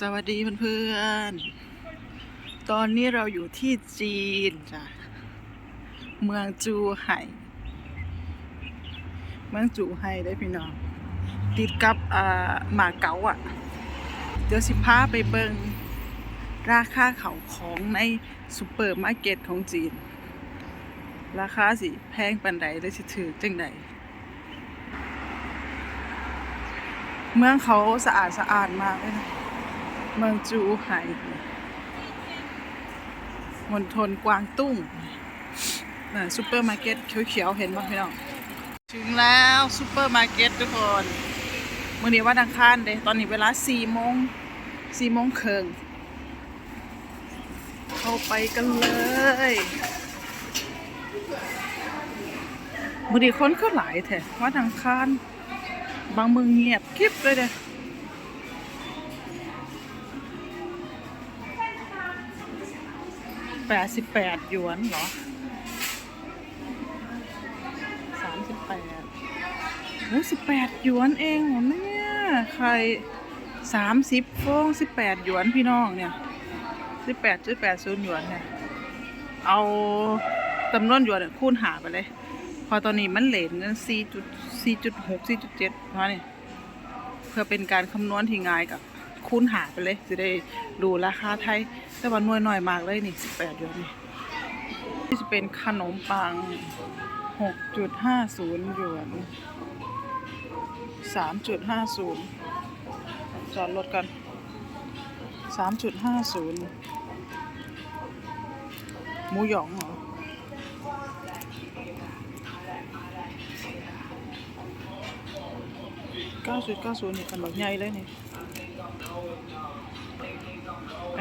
สวัสดีเพื่อนๆ ตอนนี้เราอยู่ที่จีนจ้ะ เมืองจูไห่ เมืองจูไห่ได้พี่น้อง ติดกับอ่าหมาเก๋าอะ เดี๋ยวสิพาไปเบิงราคาเขาของในซูเปอร์มาร์เก็ตของจีน ราคาสิแพงปันใดและสิถือจังใดเมืองเขาสะอาดสะอาดมากเลยนะ เมืองจูไห่มณฑลกวางตุ้งน่ะซูเปอร์มาร์เก็ตเขียวๆ เห็นบ้างพี่น้อง ถึงแล้วซูเปอร์มาร์เก็ตทุกคนเมื่อนี้วันอังคารเด้ตอนนี้เวลาสี่โมงสี่โมงเครึ่งเข้าไปกันเลยมื่อนี้คนก็หลายแท้วันอังคารบางเมืองเงียบคลิปเลยเด้แปดสิบแปดหยวนเหรอสามสิบแปดโอ้สิบแปดหยวนเองเหรอเนี่ยใครสามสิบฟองสิบแปดหยวนพี่น้องเนี่ยสิบแปดจุดแปดศูนย์หยวนเนี่ยเอาจำนวนหยวนคูณหาไปเลย พอตอนนี้มันเหลนเงินสี่จุดสี่จุดหกสี่จุดเจ็ดเพราะนี่เพื่อเป็นการคำนวณที่ง่ายกับ คูณหาไปเลยจะได้ดูราคาไทย แต่ว่าหน่วยหน่อยมากเลยนี่สิบแปดเดือนนี่นี่จะเป็นขนมปังหกจุดห้าศูนย์หยวนสามจุดห้าศูนย์จอดรถกันสามจุดห้าศูนย์หมูหยองเหรอเก้าจุดเก้าศูนย์นี่กันแบบใหญ่เลยนี่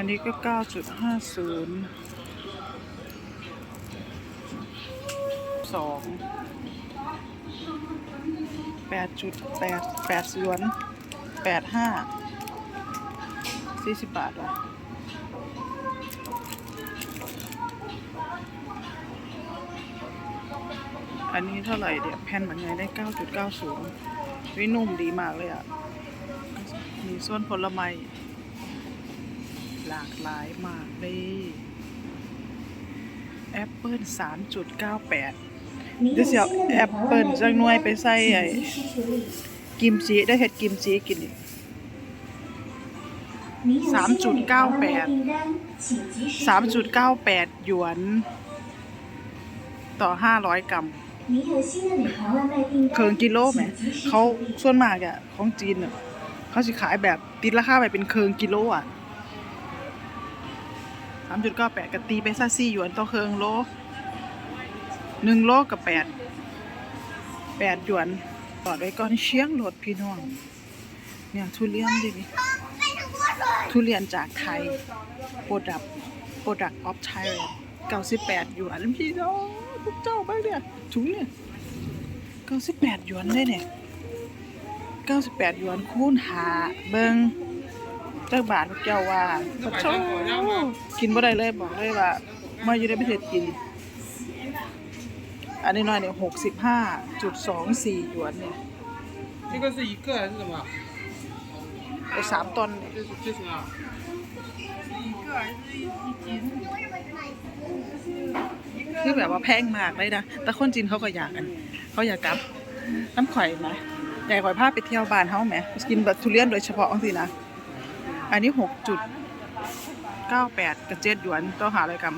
อันนี้ก็เก้าจุดห้าศูนย์สองแปดจุดแปดแปดหยวนแปดห้าสี่สิบบาทว่ะอันนี้เท่าไหร่เดี๋ยวแผ่นเหมือนไงได้เก้าจุดเก้าศูนย์วินุ่มดีมากเลยอะ มีส่วนผลไม้ หลากหลายมากเลยแอปเปิลสามจุดเก้าแปดเดี๋ยวสิเอาแอปเปิลจังหน่วยไปใส่ไอ้กิมจิได้เห็ดกิมจิกินอีกสามจุดเก้าแปดสามจุดเก้าแปดหยวน ต่อห้าร้อยกรัมเคิงกิโลไหมเขาส่วนมากอะของจีนอะเขาสิขายแบบติดราคาไปเป็นเคิงกิโลอะสามจุดเก้าแปดกับตีไปซะสี่หยวนต่อเคิงโลหนึ่งโลกับแปดแปดหยวนต่อไว้ก่อนเชียงรถพี่น้องเนี่ยทุเรียนดิทุเรียนจากไทยโปรดักโปรดักออฟไทยเก้าสิบแปดหยวนพี่น้องพวกเจ้าบ้างเนี่ยถุงเนี่ยเก้าสิบแปดหยวนได้เนี่ยเก้าสิบแปดหยวนคูณหาเบิง จ้าบานพระเจ้าว่าพระเจ้ากินบ่ได้เลยบอกเลยว่าม่อยู่ในประเทศกิน อันนี้น้อยเนี่ยหกสิบห้าจุดสองสี่หยวนเนี่ยนี่ก็สี่เกือนปล่าไอ้สามตอนนี่คือแบบว่าแพงมากเลยนะ แต่คนจีนเขาก็อยากกัน เขาอยากกลับน้ำข่อยไหมใหญ่ข่อยผ้าไปเที่ยวบ้านเขาไหม กินแบบทุเรียนโดยเฉพาะสินะ อันนี้หกจุดเก้าแปดกับเจ็ดหยวนต้องหาอะไรกัน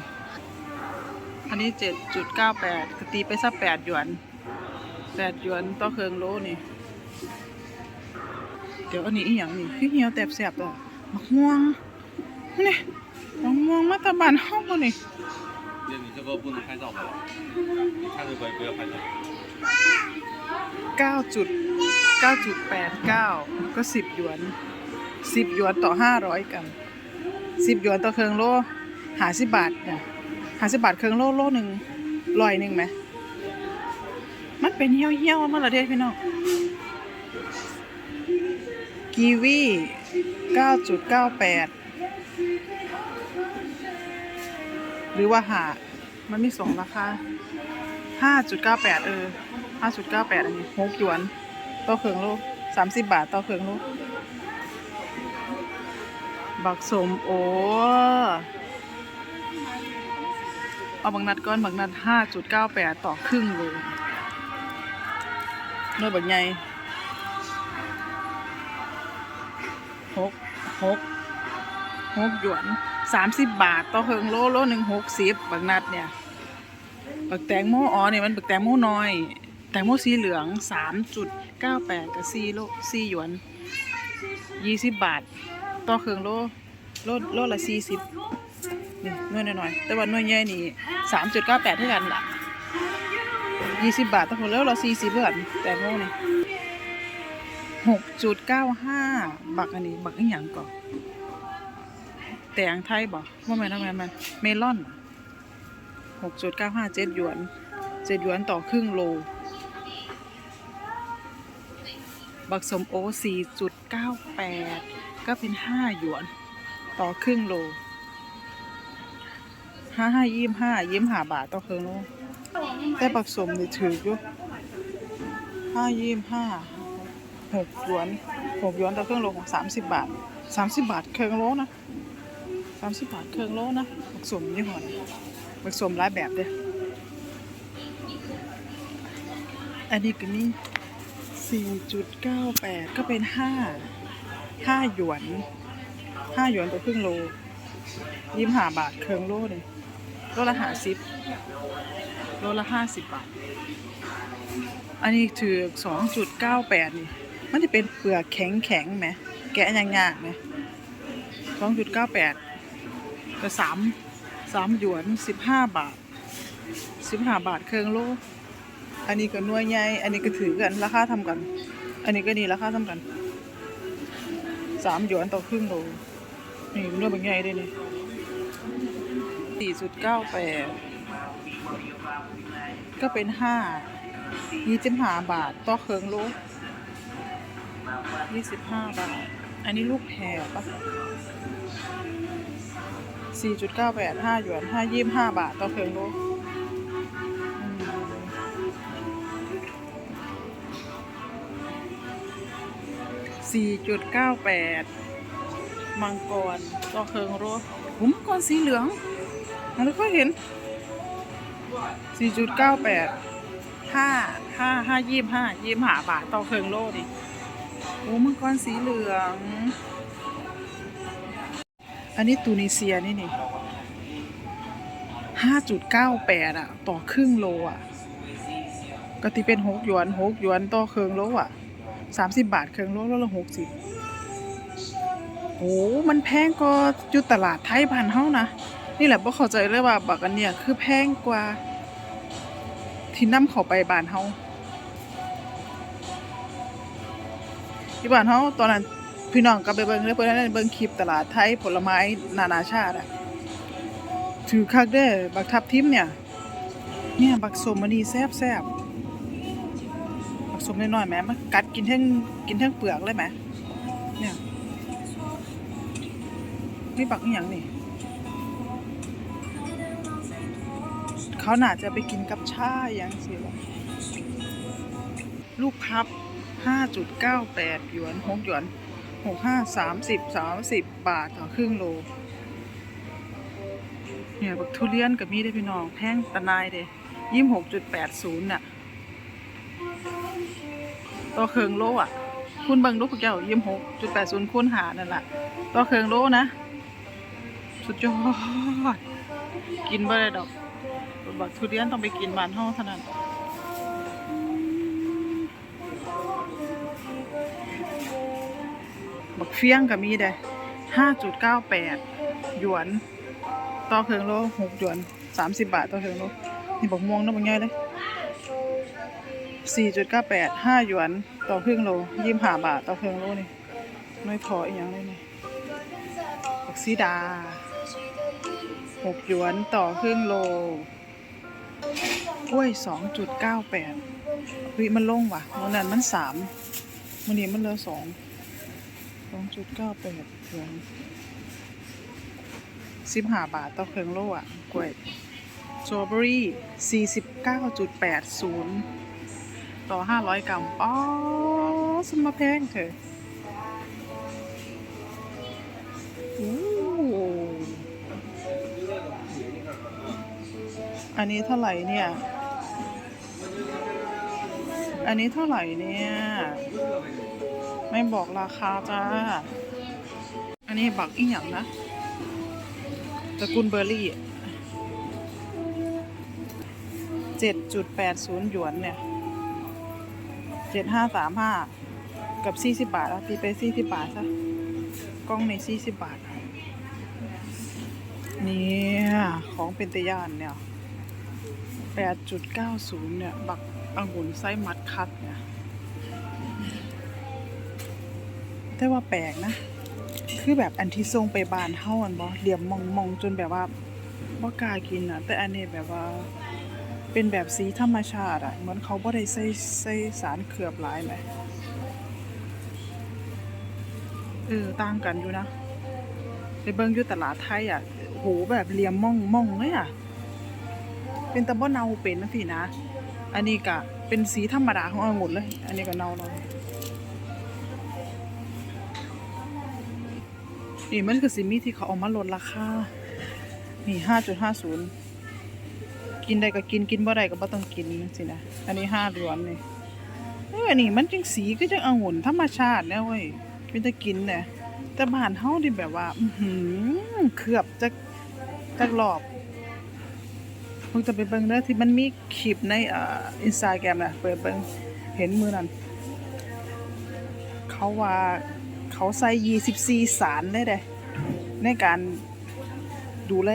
อันนี้เจ็ดจุดเก้าแปดตีไปสักแปดหยวนแปดหยวนต่อเคืองโลนี่ เดี๋ยวอันนี้อีหยังนี่พี่เหี่ยวแตบแสบตัวมะม่วงนี่มะม่วงมาตะบานห้องบ่นี่ 那你这个不能拍照吧？你看这个不要拍照。 เก้าจุดเก้าจุดแปดเก้าก็สิบหยวน สิบหยวนต่อห้าร้อยกรัมสิบหยวนต่อเครื่องโลหาสิบบาทเนี่ยหาสิบบาทเครื่องโลโลหนึ่งร้อยหนึ่งไหมมันเป็นเหี่ยวเหี่ยวมาละเทศพี่น้องกีวีเก้าจุดเก้าแปดหรือว่าหา มันมีสองราคาห้าจุดเก้าแปดเออห้าจุดเก้าแปดอันนี้หกหยวน ต่อเครื่องโลสามสิบบาท ต่อเครื่องโล บักสมโอเอาบักนัดก้อนบักนัดห้าจุดเก้าแปดต่อครึ่งเลยหน่วยบักใหญ่หกหกหกหยวนสามสิบบาท ต่อเพิงโลโลหนึ่งหกสิบบักนัดเนี่ยบักแตงโมอ๋อเนี่ยมันบักแตงโมน้อย แตงโมสีเหลืองสามจุดเก้าแปดกับสี่โลสี่หยวนยี่สิบบาท ต่อเครื่องโลโลโลละสี่สิบนี่หน่วยหน่อยๆแต่ว่าหน่วยใหญ่นี่สามจุดเก้าแปดเท่ากันล่ะยี่สิบบาทต่อครื่องโลละสี่สิบเพื่อนแตงโมนี่หกจุดเก้าห้าบักอันนี้ บักอีหยังก่อนแตงไทยบ่ว่าแม่นว่าแม่นมันเมลอนหกจุดเก้าห้าเจ็ดหยวนเจ็ดหยวนต่อครึ่งโล บักสมโอสี่จุดเก้าแปด ก็เป็นห้าหยวน ต่อครึ่งโลห้าห้ายี่ห้ายี่ห้าบาทต่อครึ่งโลแต่บักสมนี่ถืออยู่ห้ายี่ห้าหกหยวนหกหยวนต่อครึ่งโลของสามสิบบาทสามสิบบาทครึ่งโลนะสามสิบบาทเครึ่องโลนะบักสมยี่ห้อนี้ผสมหลายแบบเด้ออันนี้ก็มี4.98 ก็เป็น 5 5หยวน5หยวนต่อครึ่งโลยี่ห้าบาทเครื่องโลนี่โลละห้าสิบโลละห้าสิบบาท อันนี้ถือ2.98นี่ มันจะเป็นเปลือกแข็งแข็งไหม แกะยากไหม2.98ก็สามสามหยวนสิบห้าบาทสิบห้าบาทเครื่องโล อันนี้ก็น่วยใหญ่ อันนี้ก็ถือกัน ราคาทำกัน อันนี้ก็นี่ราคาทำกัน สามหยวนต่อครึ่งโลนี่หน่วยบางใหญ่ด้วยนี่สี่จุดเก้าแปดก็เป็นห้ายี่สิบห้าบาทต่อเครื่องโลยี่สิบห้าบาท อันนี้ลูกแพรปะสี่จุดเก้าแปดห้าหยวนห้ายี่ห้าบาทต่อเครื่องโล สี่จุดเก้าแปดมังกรต่อเครื่งโลหุมังกรสีเหลืองเราก็เห็นสี่จุดเห้าห้าห้ายี่ห้ายี่ห้าบาทต่อเครื่งโลดิโอ้มังกรสีเหลือง อันนี้ตูนิเซียนี่นี่ห้าจุดเก้าแปดอะต่อครึ่งโลอะก็ตีเป็นหกหยวนหกหยวนต่อเครื่งโลอะ สามสิบบาทเครื่องโลโลละหกสิบโอ้มันแพงกว่าจุดตลาดไทยบ้านเฮานะ นี่แหละบ่เข้าใจเลยว่าบักอันเนี้ยคือแพงกว่า ที่นำเข้าไปบ้านเฮาที่บ้านเฮาตอนนั้นพี่น้องก็ไปเบิ่งเด้อเพิ่นนั้นเบิ่งคลิปตลาดไทยผลไม้นานาชาติอะถือคักเด้อบักทับทิมเนี่ย เนี่ยบักสมมันนี่แซ่บแซบ สมน้อยๆแหมมันกัดกินทั้งกินทั้งเปลือกเลยแหมเนี่ยนี่บักอย่างนี่เขาน่าจะไปกินกับชาอย่างสิล่ะลูกพับ 5.98 หยวน 6 หยวนหกห้าสามสิบสามสิบบาทต่อครึ่งโล เนี่ยบักทุเรียนกับมีได้พี่น้องแพงตะนายเด้ยี่สิบหกจุดแปดศูนย์น่ะ ต่อเคืองโลอะ คุณเบิ่งลูกพวกแก้วยี่หกจุดแปดศูนย์คูณหานั่นแหละต่อเคืองโลนะ สุดยอด กินบ่ได้ดอกบักทุเรียนต้องไปกินบ้านห้องเท่านั้นบักเฟี้ยงก็มีได้ห้าจุดเก้าแปดหยวน ต่อเคืองโลหกหยวนสามสิบบาทต่อเคืองโลนี่บักม่วงนะบักง่ายเลย สี่จุดเก้าแปดห้าหยวนต่อครึ่งโลยี่สิบห้าบาทต่อครื่งโลนี่น้อยพออีกอย่างเลยนี่บักซีดาหกหยวนต่อครึ่งโลกล้วยสองจุดเก้าแปดวิมันลงว่ะวันนั้นมันสามวันนี้มันเหลือสองสองจุดเก้าแปดหยวนสิบห้าบาทต่อเครื่องโลอะกล้วยสตรอเบอรี่สี่สิบเก้าจุดแปดศูนย์ ต่อห้าร้อยกรัม อ๋อสมาแพงเถอะอันนี้เท่าไหร่เนี่ย อันนี้เท่าไหร่เนี่ย ไม่บอกราคาจ้า อันนี้บักอีหยังนะตระกูลเบอร์รี่เจ็ดจุดแปดศูนย์หยวนเนี่ย เจ็ดห้าสามห้ากับสี่สิบบาทอะตีไปสี่สิบบาทซะกล้องในสี่สิบบาทเนี่ยของเป็นตะยานเนี่ยแปดจุดเก้าศูนย์เนี่ย บักองุ่นไส้มัดคัดเนี่ยแต่ว่าแปลกนะ คือแบบอันที่ทรงไปบานเฮาอันบ่เหลี่ยมมองมองจนแบบว่าบ่กล้ากินอะ แต่อันนี้แบบว่า เป็นแบบสีธรรมชาติอะ เหมือนเขาบ่ได้ใส่ใส่สารเคลือบหลายไหมเออต่างกันอยู่นะไปเบิ่งอยู่ตลาดไทยอะโหแบบเหลี่ยมม่องม่องเลยอะ เป็นตะบ่เนาเป็นนะพี่นะ อันนี้ก็เป็นสีธรรมดาขององุ่นเลย อันนี้ก็เนาเลยนี่มันคือสิมีที่เขาเอามาลดราคานี่ห้าจุดห้าศูนย์ กินได้ก็กินกินบ่ได้ก็บ่ต้องกินสินะอันนี้ห้าหยวนนี่เออนี่มันจังสีก็จังองุ่นธรรมชาตินี่ยเว้ยเป็นตะกินเนี่ยแต่บ้านเฮานี่แบบว่า อือหือเคลือบจักจักรอบเพิ่งจะไปเบิ่งเด้อที่มันมีคลิปในเอ่อ Instagram น่ะเปิดเบิ่งเห็นมือนั่นเขาว่าเขาใส่ 24 สารได้เด้ในการดูแล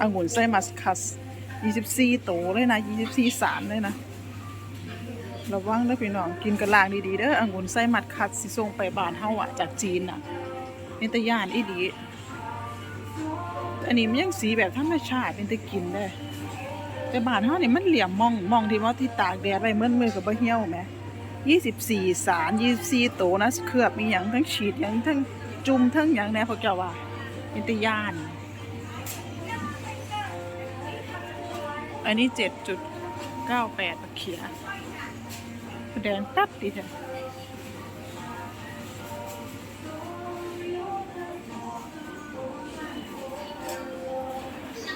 องุ่นไส้มัสคัส 24โตเลยนะ24สารเลยนะระวังเด้อพี่น้องกินกระลางดีๆเด้อองุ่นไส้มัดคัดสิส่งไปบ้านเฮาอะจากจีนน่ะเป็นตะยานอีดีอันนี้มันยังสีแบบธรรมชาติเป็นตะกินเด้แต่บ้านเฮานี่มันเหลี่ยมมองมองที่ว่าที่ตากแดดไว้เมื่อมือกับบ่เหี่ยวแหมยี่สิบสี่สารยี่สิบสี่โตนะเคลือบมีอย่างทั้งฉีดอย่างทั้งจุ่มทั้งอย่างแน่พวกเจ้าว่าเป็นตะยาน อันนี้เจ็ดจุดเก้าแปดเขียแดงตัดดีแท้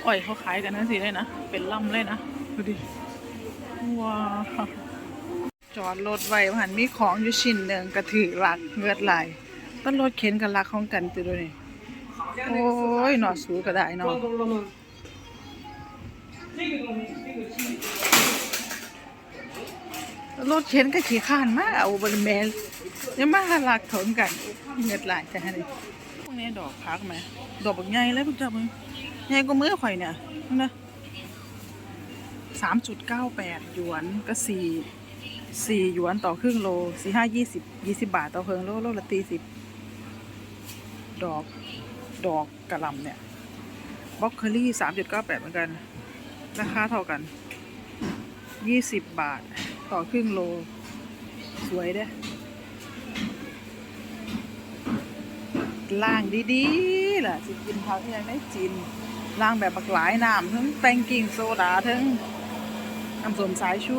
อ้อยเขาขายกันนั่นสิเลยนะ เป็นล่ำเลยนะ ดูดิ ว้าว จอดรถไว้หันมีของอยู่ชิ้นหนึ่งกระถือหลักเงือดไหลต้นรถเข็นกับหลักของกันตัวนี้โอ้ย หนอสูก็ได้เนาะ รถเข็นก็ขี่ข้านมาเอาบริเมลยังมาหลักถงกันเงือดไหลจะให้พวกนี้ดอกพักไหมดอกบักใหญ่เลยพวกเจ้ามึงใหญ่กว่ามือข่อยเนี่ยนะสามจุดเก้าแปดหยวนก็สี่สี่หยวนต่อครึ่งโลสี่ห้ายี่สิบยี่สิบาทต่อเพิงโลโลละตีสิบดอกดอกกระลำเนี่ยบล็อกเคอรี่สามจุดเก้าแปดเหมือนกัน ราคาเท่ากันยี่สิบบาท ต่อครึ่งโล สวยเด้ล่างดีๆล่ะสิกินพักยังได้จินล่างแบบบักหลายน้ำทั้งแตงกิ่งโซดาทั้งน้ำส้มสายชู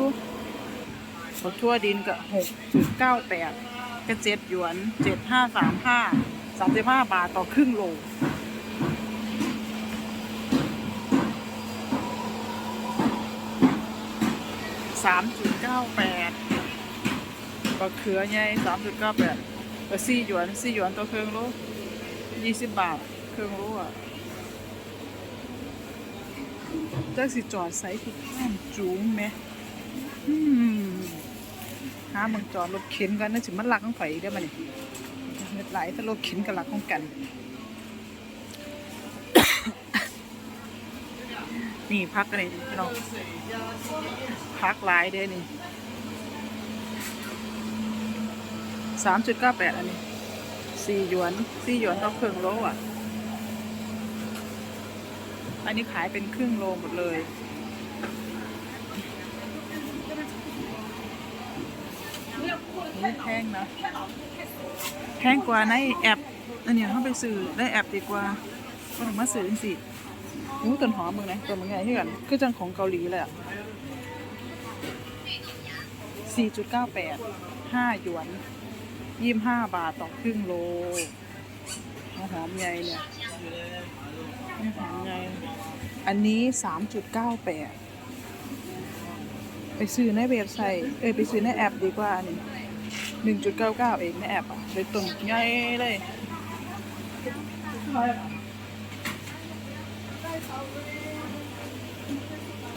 บักทั่วดินก็หกจุดเก้าแปดก็เจ็ดหยวนเจ็ดห้าสามห้าสามสิบห้าบาทต่อครึ่งโล สามจุดเก้าแปดบักเขือใหญ่สามจุดเก้าแปดก็สี่หยวนสี่หยวนต่อครึ่งโลยี่สิบบาทเครึ่งโลอะจักสิจอดใส่ที่ข้ามจูงไหมอืมหามึงจอดรถเข็นกันนั่นสิมันหลักของไผได้อมานี่เม็ดไหลแต่รถเข็นกับหลักของกัน นี่พักกันนี่พี่น้องพักหลายเด้นี่สามจุดเก้าแปดอันนี้สี่หยวนสี่หยวนต่อครึ่งโลอะ อันนี้ขายเป็นครึ่งโลหมดเลย นี่แพงนะ แพงกว่าในแอปอันนี้เขาไปซื้อได้แอปดีกว่าก็ถึงมาซื้อจ ริงๆอู้ต้นหอมมึงนะตัวมึงไงที่กันคือจังของเกาหลีเลยอะสี่จุดเก้าแปดห้าหยวนยี่สิบห้าบาทต่อครึ่งโลหอมใหญ่เนี่ยหอมใหญ่อันนี้สามจุดเก้าแปดไปซื้อในเว็บไซต์ เอ้ยไปซื้อในแอปดีกว่านี่หนึ่งจุดเก้าเก้าเองในแอปอะเลยต้นใหญ่เลย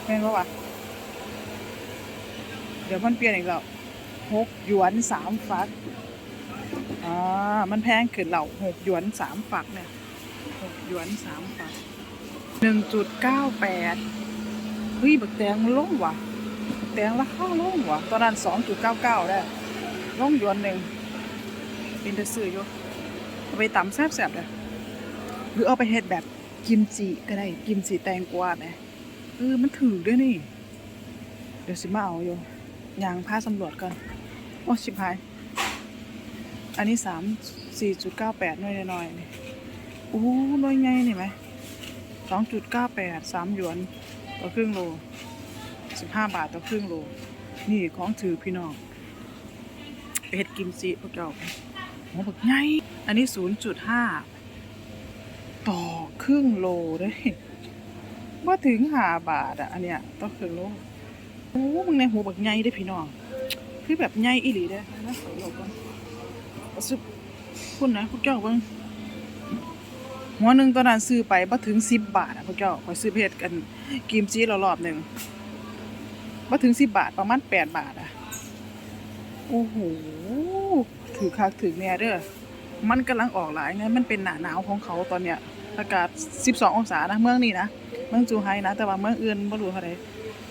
แม่นปะวะเดี๋ยวมันเปลี่ยนอีกแล้วหกหยวนสามฟักอ่ามันแพงขึ้นเหล่าหกหยวนสามฝักเนี่ยหกหยวนสามฝักหนึ่งจุดเก้าแปดเฮ้ยบักแตงมันลงว่ะแตงราคาลงว่ะตอนนั้นสองจุดเก้าเก้าได้ลงหยวนหนึ่งเป็นตะซื้ออยู่เอาไปตำแซ่บๆเลยหรือเอาไปเฮ็ดแบบ กิมจิก็ได้กิมจิแตงกวาไหมเออมันถือด้วยนี่ เดี๋ยวสิมาเอาอยู่ยางพาสำรวจก่อนโอ้ชิบหาย อันนี้สามสี่จุดเก้าแปดหน่วยน้อยนี่อู้หน่วยใหญ่นี่ไหมสองจุดเก้าแปดสามหยวนต่อครึ่งโลสิบห้าบาทต่อครึ่งโล นี่ของถือพี่น้องไปเห็ดกิมจิพวกเจ้าหัวบักใหญ่อันนี้ศูนย์จุดห้า ต่อครึ่งโลเด้ยว่าถึงหาบาทอะ อันเนี้ยต่อครึ่งโลโอ้มึงในหัวบักใหญ่ได้พี่น้อง คือแบบใหญ่อีหลีเด้นะขอโลก่อนซึคุณนะพวกเจ้าเบิ่งหัวหนึ่งตอนนั้นซื้อไปบ่ถึงสิบบาทอะพวกเจ้าขอยซื้อเพชรกันกิมจีรรอบหนึ่งบ่ถึงสิบบาทประมาณแปดบาทอะ โอ้โหถือคักถือแน่เด้อมันกำลังออกหลายไงมันเป็นหน้าหนาวของเขาตอนเนี้ย อากาศ 12 องศานะ เมืองนี้นะ เมืองจูไฮนะ แต่ว่าเมืองอื่นบ่รู้เท่าใด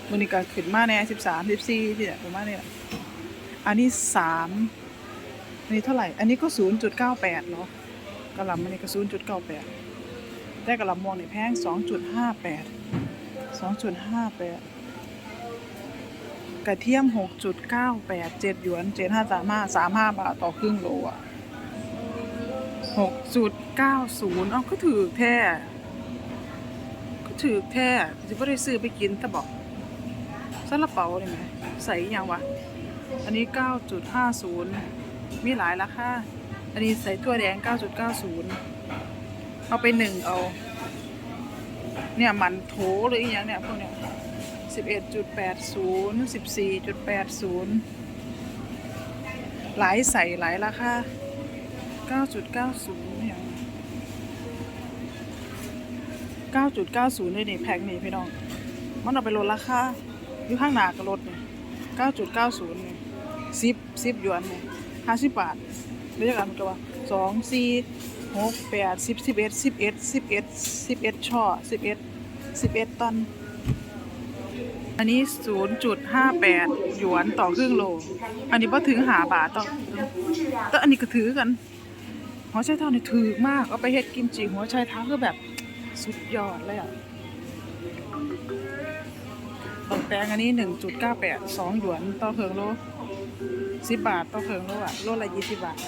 มื้อนี้ก็ขึ้นมาแน่13 14ที่แหละประมาณนี้ล่ะอันนี้สามอันนี้เท่าไหร่ อันนี้ก็ศูนเก้าแปดเนาะกะหล่ำอันนี้ก็ศูนย์จุดเก้าแต่กะหล่ำม่วงนี่แพงสองจุดห้าแปดสองจุดห้าแปดกระเทียมหกจุดเจ็ดหยวนเจ็ดห้าสามห้าสามห้าบาท ต่อครึ่งโลอะ หกจุดเก้าศูนย์เอาก็ถือแท้ก็ถือแท้จะไม่ได้ซื้อไปกินแต่บอกซาลาเปาเลยไหมใส่อหยังวะ อันนี้9.50มีหลายราคาอันนี้ใส่ถั่วแดง9.90เก้าศูนย์เอาไปหนึ่งเอา เนี่ยมันโถหรืออีกอย่างเนี่ยพวกเนี้ย11.80 14.80หลายใส่หลายราคา 9.90เก้าศูนย์เนี่ย9.90เลยนี่แพ็คนี่พี่น้อง มันเอาไปลดราคาอยู่ข้างหน้าก็ลดนี่9.90นี่สิบสิบหยวนเนี่ยห้าสิบบาทเรียกกันก็ว่าสองสี่หกแปดสิบสิบเอ็ดสิบเอ็ดสิบเอ็ดสิบเอ็ดช่อสิบเอ็ดสิบเอ็ดตัน อันนี้ศูนย์จุดห้าแปดหยวนต่อครึ่งโล อันนี้พอถึงหาบาทต่อแต่อันนี้ก็ถือกัน หัวไชเท้านี่ถือมากเอาไปเฮ็ดกิมจิหัวไชเท้าคือแบบสุดยอดเลยอะบักแตงอันนี้หนึ่งจุดเก้าแปดสองหยวนต่อเพิงโลสิบบาทต่อเพิงโลอะโลละยี่สิบบาท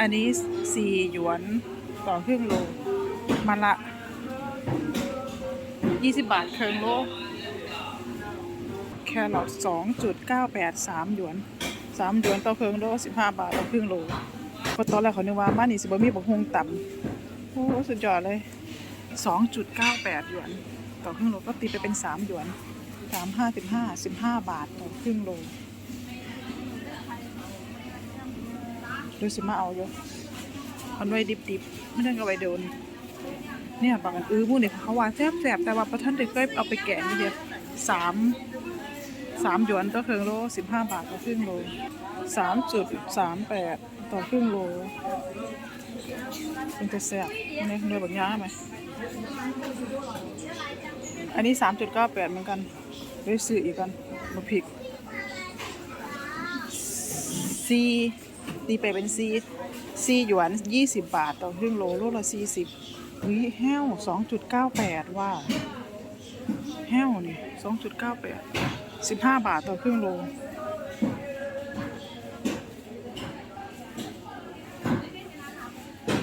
อันนี้สี่หยวนต่อครึ่งโลมันละยี่สิบบาทเคิงโลแครอทสองจุดเก้าแปดสามหยวนสามหยวนต่อเพิงโลสิบห้าบาทต่อครึ่งโล ราะตอนแรกเขานึกว่าบ้านนี้สิบ่มีบักฮงต่ำโอ้สุดยอดเลยสองจุดเก้าแปดหยวน ต่อครึ่งโลก็ตีไปเป็นสามหยวนสามห้าสิบห้าสิบห้าบาทต่อครึ่งโลดูสิมาเอาอยู่เอาไว้ดิบๆไม่ต้องเอาไว้โดน เนี่ยบางอันอื้อมู้เนี่ยเขาว่าแซ่บๆแต่ว่าประท่านเด็กก็เอาไปแกะนี่เดียวสามสามหยวนต่อครึ่งโลสิบห้าบาทต่อครึ่งโลสามจุดสามแปด ต่อครึ่งโลเป็นจะแซ่บเนี่ยเนื้อแบบย่าไหมอันนี้สามจุดเก้าแปดเหมือนกันด้วยซื้ออีกกันมาผิกซีตีไปเป็นซีซีหยวนยี่สิบบาท ต่อครึ่งโลโลละสี่สิบวิแห้วสองจุดเก้าแปดว่าแห้วนี่สองจุดเก้าแปดสิบห้าบาทต่อครึ่งโล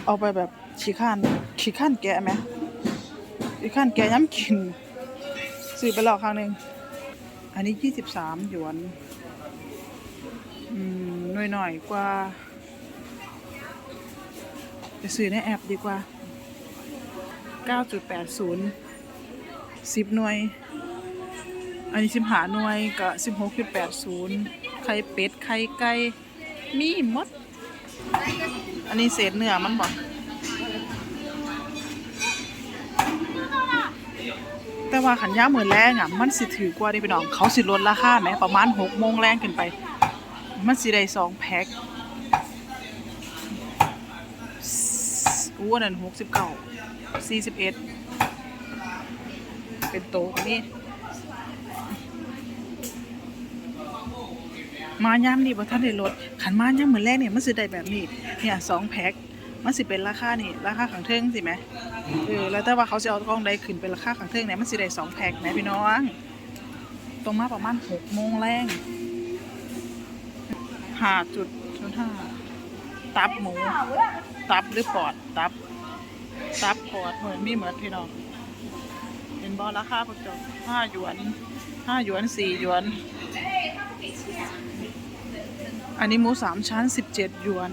เอาไปแบบขี้ข้านขี้ข้านแกะไหมขี้ข้านแกะย้ำกินซื้อไปแล้วครั้งหนึ่งอันนี้ยี่สิบสามหยวนอืมหน่อยหน่อยกว่าไปซื้อในแอปดีกว่า 9.80 10 หน่วย อันนี้15หน่วยก็16.80 ไข่เป็ด ไข่ไก่ มีหมด นนี้เศษเนื้อมันบ่แต่ว่าขันย่ามมือแรงอะมันสิถือกว่าเดิพี่น้อง เขาสิลดราคาไหมประมาณ6โมงแรงขึ้นไป มันสิได้สองแพ็คอู้อันนั้นหกสิบเก้าสี่สิบเอ็ดเป็นโตกว่านี่ มาย่ำนี่บ่ท่านได้ลดขันมาย่ำเหมือนแรกเนี่ยมันสิได้แบบนี้เนี่ยสองแพ็คมันสิเป็นราคานี่ราคาขังเทิงสิไหมเออแล้วแต่ว่าเขาจะเอากล้องใดขึ้นเป็นราคาขังเทิงเนี่ยมันสิได้สองแพ็คไหมพี่น้องตรงมาประมาณหกโมงแรงห้าจุดศูนห้าตับหมู ตับหรือปอดตับ ตับปอดเหมือนมีเหมือนพี่น้องเป็นบอราคาประจบห้าหยวนห้าหยวนสี่หยวน อันนี้หมูสามชั้นสิบเจ็ดหยวน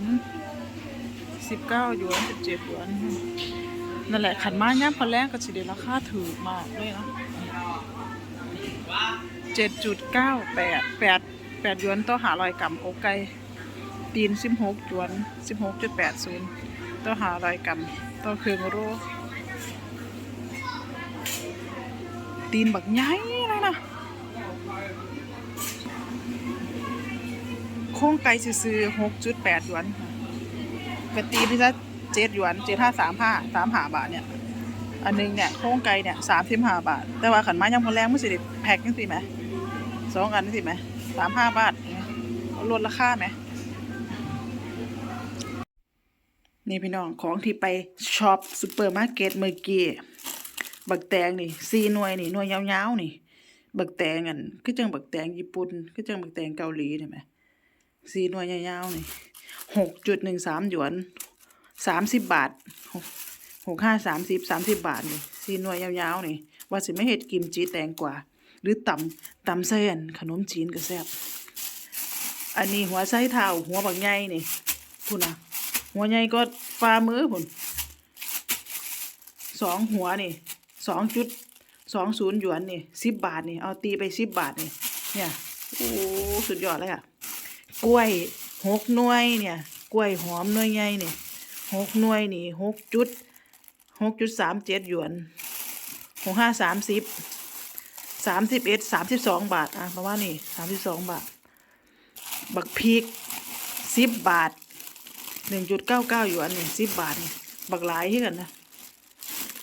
สิบเก้าหยวนสิบเจ็ดหยวน นั่นแหละขันมาย่ามพอแรกก็สิเดราคาถือมากเลยนะเจ็ดจุดเก้าแปดแปดแปดหยวนต่อหาร้อยกรัมอกไก่ตีนสิบหกหยวนสิบหกจุดแปดศูนย์ต่อหาร้อยกรัมต่อเครื่องโรตีนบักใหญ่เลยนะ โค้งไก่ซื้อหกจุดแปดหยวนค่ะตีนที่จะเจ็ดหยวนเจ็ดห้าสามห้าสามหาบาทเนี่ย อันหนึงเนี่ยโค้งไก่เนี่ยสามสิบห้าบาท แต่ว่าขันไม้ยังพอแรงไม่สิแพ็คยังสิไหมสองอันนี่สิไหมสามห้าบาทลดราคาไหมนี่พี่น้องของที่ไปช็อปซูเปอร์มาร์เก็ตเมื่อกี้บักแตงนี่สี่หน่วยนี่หน่วยยาวๆนี่ บักแตงอันคือจังบักแตงญี่ปุ่นคือจังบักแตงเกาหลีนี่ไหม สี่หน่วยยาวๆนี่หกจุดหนึ่งสามหยวนสามสิบบาทหกห้าสามสิบสามสิบบาทนี่สีหน่วยยาวๆนี่ว่าสิไม่เห็ดกิมจีแตงกว่า หรือตำตำเส้นขนมจีนก็แซ่บอันนี้หัวไส้เท้าหัวบักใหญ่นี่พุ่นนะหัวใหญ่ก็ฝ่ามือพุ่นสองหัวนี่สองจุดสองศูนย์หยวนนี่สิบบาทนี่เอาตีไปสิบบาทนี่เนี่ยโอ้สุดยอดเลยค่ะ กล้วยหกหน่วยเนี่ยกล้วยหอมหน่วยใหญ่นี่ยหกหน่วยนี่หกจุดหกจุดสามเจ็ดหยวนหกห้าสามสิบสามสิบเอ็ดสามสิบสองบาทอะประมาณนี้สามสิบสองบาท บักพริกสิบบาทหนึ่งจุดเก้าเก้าหยวนนี่สิบบาทนี่บักหลายที่กันนะ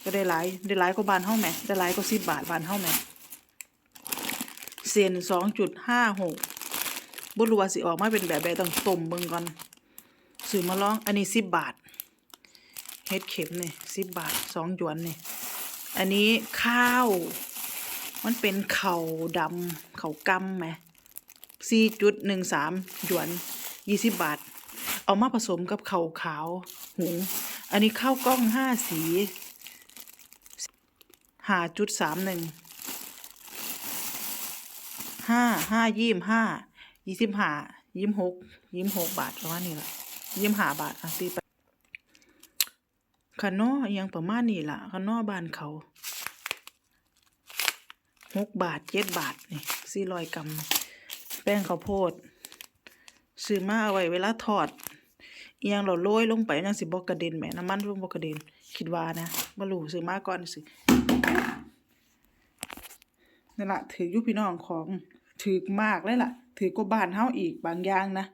ก็ได้หลายได้หลายกว่าบานเท่าแหม่ได้หลายกว่าสิบบาทบานเท่าแหม่เซนสองจุดห้าหก บุรุษสิออกมาเป็นแบบแบบต้องต้มเบิ่งก่อนซื้อมาลอง อันนี้สิบบาท เฮ็ดเข็มนี่สิบบาทสองหยวนนี่ อันนี้ข้าว มันเป็นเข่าดำเข่ากำไหมสี่จุดหนึ่งสามหยวนยี่สิบบาท เอามาผสมกับเข่าขาวหุง อันนี้ข้าวกล้องห้าสีห้าจุดสามหนึ่งห้าห้ายี่มห้า ยี่สิบห้ายี่มหกยี่มหกบาทประมาณนี้ละยี่มหาบาทอะตีไปขนออิหยังประมาณนี้ล่ะขนอบ้านเขาหกบาทเจ็ดบาทนี่สี่ร้อยกรัมแป้งข้าวโพดซื้อมาเอาไว้เวลาทอดเอียงเราโรยลงไปนั่นสิบอกกระเด็นแหมน้ำมันลงบอกกระเด็นคิดว่านะบ่รู้ซื้อมาก่อนสินั่นละถืออยุพี่น้องของ ถือมากเลยล่ะ ถือกว่าบ้านเฮาอีกบางอย่างนะ